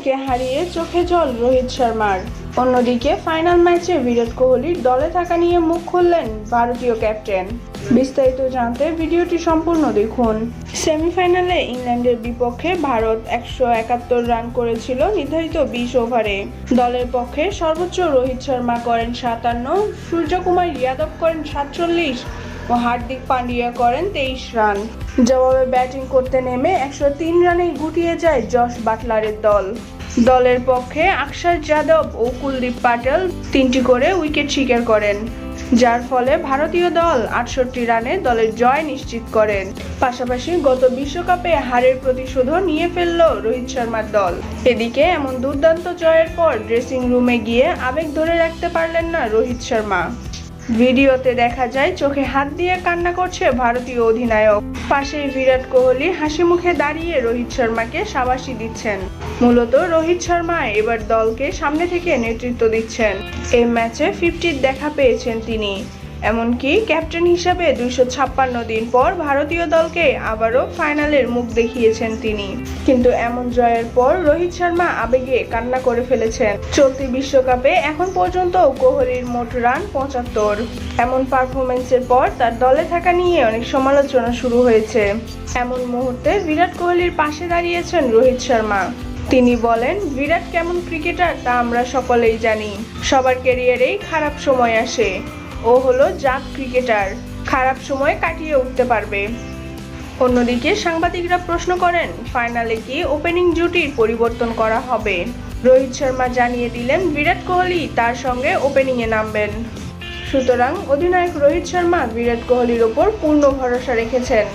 ইংল্যান্ডকে হারিয়ে চোখে জল, রোহিত শর্মার। অন্যদিকে ফাইনাল ম্যাচে বিরাট কোহলির দলে থাকা নিয়ে মুখ খুললেন ভারতীয় ক্যাপ্টেন। বিস্তারিত জানতে ভিডিওটি সম্পূর্ণ দেখুন। সেমিফাইনালে ইংল্যান্ডের বিপক্ষে ভারত একশো একাত্তর রান করেছিল নির্ধারিত বিশ ওভারে। দলের পক্ষে সর্বোচ্চ রোহিত শর্মা করেন সাতান্ন, সূর্যকুমার যাদব করেন সাতচল্লিশ হার্দিক পান্ডিয়া করেন তেইশ রান। জবাবে ব্যাটিং করতে নেমে একশো তিন রানেই গুটিয়ে যায় জশ বাটলারের দল। দলের পক্ষে আকসার যাদব ও কুলদীপ পাটেল তিনটি করে উইকেট শিকার করেন, যার ফলে ভারতীয় দল আটষট্টি রানে দলের জয় নিশ্চিত করেন। পাশাপাশি গত বিশ্বকাপে হারের প্রতিশোধও নিয়ে ফেলল রোহিত শর্মার দল। এদিকে এমন দুর্দান্ত জয়ের পর ড্রেসিং রুমে গিয়ে আবেগ ধরে রাখতে পারলেন না রোহিত শর্মা। ভিডিওতে দেখা যায় চোখে হাত দিয়ে কান্না করছে ভারতীয় অধিনায়ক। পাশেই বিরাট কোহলি হাসি মুখে দাঁড়িয়ে রোহিত শর্মাকে সাবাসি দিচ্ছেন। মূলত রোহিত শর্মা এবার দলকে সামনে থেকে নেতৃত্ব দিচ্ছেন। এই ম্যাচে ফিফটির দেখা পেয়েছেন তিনি। এমনকি ক্যাপ্টেন হিসাবে দুইশো ছাপ্পান্ন দিন পর ভারতীয় দলকে আবারও ফাইনালের মুখ দেখিয়েছেন তিনি। কিন্তু এমন জয়ের পর রোহিত শর্মা আবেগে কান্না করে ফেলেছেন। চলতি বিশ্বকাপে এখন পর্যন্ত কোহলির মোট রান পঁচাত্তর। এমন পারফরমেন্সের পর তার দলে থাকা নিয়ে অনেক সমালোচনা শুরু হয়েছে। এমন মুহূর্তে বিরাট কোহলির পাশে দাঁড়িয়েছেন রোহিত শর্মা। তিনি বলেন, বিরাট কেমন ক্রিকেটার তা আমরা সকলেই জানি। সবার ক্যারিয়ারেই খারাপ সময় আসে। ও হলো জাত ক্রিকেটার। খারাপ সময় কাটিয়ে উঠতে পারবে। অন্যদিকে সাংবাদিকরা প্রশ্ন করেন, ফাইনালে কি ওপেনিং জুটির পরিবর্তন করা হবে? রোহিত শর্মা জানিয়ে দিলেন, বিরাট কোহলি তার সঙ্গে ওপেনিংয়ে নামবেন। সুতরাং অধিনায়ক রোহিত শর্মা বিরাট কোহলির ওপর পূর্ণ ভরসা রেখেছেন।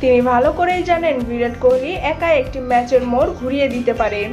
তিনি ভালো করেই জানেন, বিরাট কোহলি একা একটি ম্যাচের মোড় ঘুরিয়ে দিতে পারে।